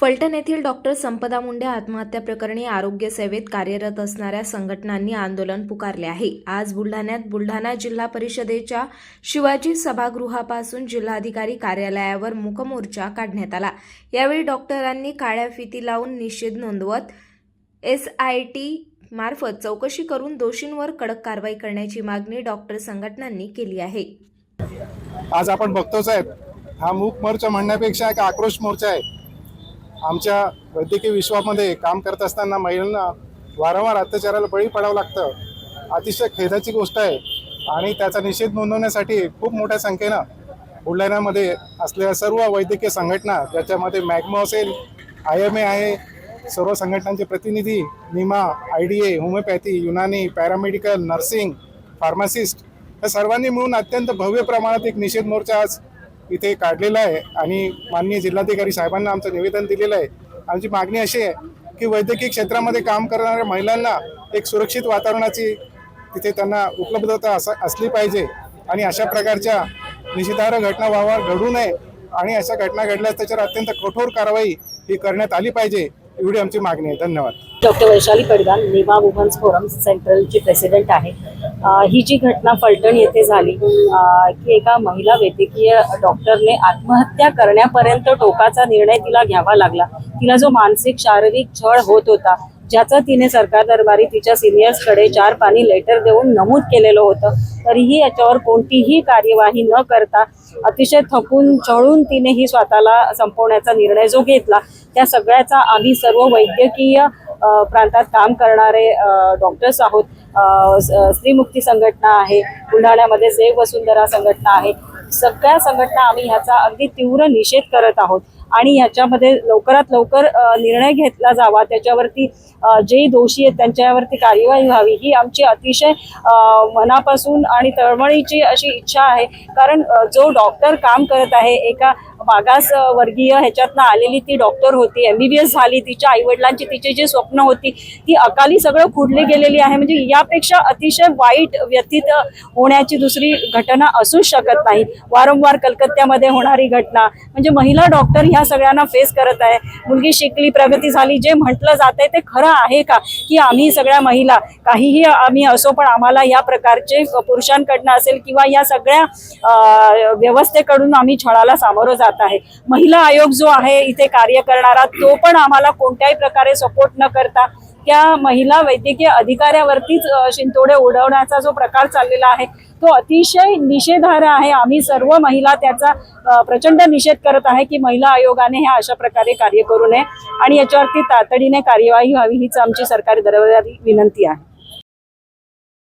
फलटण येथील डॉक्टर संपदा मुंडे आत्महत्या प्रकरणी आरोग्य सेवेत कार्यरत असणाऱ्या संघटनांनी आंदोलन पुकारले आहे. आज बुलढाण्यात बुलढाणा जिल्हा परिषदेच्या शिवाजी सभागृहापासून जिल्हाधिकारी कार्यालयावर मुकमोर्चा काढण्यात आला. यावेळी डॉक्टरांनी काळ्या फिती लावून निषेध नोंदवत एस आय टी मार्फत चौकशी करून दोषींवर कडक कारवाई करण्याची मागणी डॉक्टर संघटनांनी केली आहे. आज आपण बघतो साहेब हा मूक मोर्चा म्हणण्यापेक्षा एक आक्रोश मोर्चा आहे. आमच्या वैद्यकीय विश्वामध्ये काम करत असताना महिलांना वारंवार अत्याचाराला बळी पडावं लागतं. अतिशय खेदाची गोष्ट आहे. आणि त्याचा निषेध नोंदवण्यासाठी खूप मोठ्या संख्येनं बुलढाण्यामध्ये असलेल्या सर्व वैद्यकीय संघटना ज्याच्यामध्ये मॅग्मो असेल आय एम ए आहे सर्व संघटनांचे प्रतिनिधी NIMA I D A homeopathy Unani paramedical nursing pharmacist या सर्वांनी मिळून अत्यंत भव्य प्रमाणात एक निषेध मोर्चा आज इथे काढलेला आहे आणि माननीय जिल्हाधिकारी साहेबांना आमचं निवेदन दिलेलं आहे. आमची मागणी अशी आहे की वैद्यकीय क्षेत्रामध्ये काम करणाऱ्या महिलांना एक सुरक्षित वातावरणाची तिथे त्यांना उपलब्धता असा असली पाहिजे आणि अशा प्रकारच्या निषेधार्ह घटना व्हावा घडू नये आणि अशा घटना घडल्यास त्याच्यावर अत्यंत कठोर कारवाई ही करण्यात आली पाहिजे. एवढी आमची मागणी आहे. धन्यवाद. Doctor Vaishali Padgal Neva women's forum सेंट्रलची president आहे. ही जी घटना फलटण येथे झाली की एका महिला वैद्यकीय डॉक्टरने आत्महत्या करण्यापर्यंत टोकाचा निर्णय तिला घ्यावा लागला. तिला जो मानसिक शारीरिक छळ होत होता ज्याचं तिने सरकार दरबारी तिच्या सिनियर्सकडे चार पाणी लेटर देऊन नमूद केलेलं होतं. तरीही याच्यावर कोणतीही कार्यवाही न करता अतिशय थकून चळून तिने ही स्वतःला संपवण्याचा निर्णय जो घेतला. त्या सगळ्याचा आम्ही सर्व वैद्यकीय प्रांतात काम करणारे डॉक्टर्स आहोत. अ, स्त्रीमुक्ती संघटना आहे बुलढाण्यामध्ये सेव वसुंधरा संघटना आहे. सगळ्या संघटना आम्ही ह्याचा अगदी तीव्र निषेध करत आहोत. आणि ह्याच्यामध्ये लवकरात लवकर निर्णय घेतला जावा. त्याच्यावरती जे दोषी आहेत त्यांच्यावरती कार्यवाही व्हावी. ही आमची अतिशय मनापासून आणि तळमळीची अशी इच्छा आहे. कारण जो डॉक्टर काम करत आहे एका मागास वर्गीय ह्याच्यातनं आलेली ती डॉक्टर होती एम बी बी एस झाली तिच्या आईवडिलांची तिची जी स्वप्न होती ती अकाली सगळं खुडली गेलेली आहे. म्हणजे यापेक्षा अतिशय वाईट व्यतीत होण्याची दुसरी घटना असूच शकत नाही. वारंवार कलकत्त्यामध्ये होणारी घटना. म्हणजे महिला डॉक्टर ह्या सगळ्यांना फेस करत आहे. मुलगी शिकली प्रगती झाली जे म्हटलं जात आहे ते खरं आहे का? की आम्ही सगळ्या महिला काहीही आम्ही असो पण आम्हाला या प्रकारचे पुरुषांकडनं असेल किंवा या सगळ्या व्यवस्थेकडून आम्ही छळाला सामोरं जात आहे. महिला आयोग जो आहे इथे कार्य करणारा तो पण आम्हाला कोणत्याही प्रकारे सपोर्ट न करता त्या महिला वैद्यकीय अधिकाऱ्यावरतीच शिंतोडे उडवण्याचा जो प्रकार चाललेला आहे तो अतिशय निषेधार्ह आहे. आम्ही सर्व महिला त्याचा प्रचंड निषेध करत आहे की महिला आयोगाने हे अशा प्रकारे कार्य करू नये आणि याच्यावरती तातडीने कार्यवाही व्हावी हीच आमची सरकारी दरबारी विनंती आहे.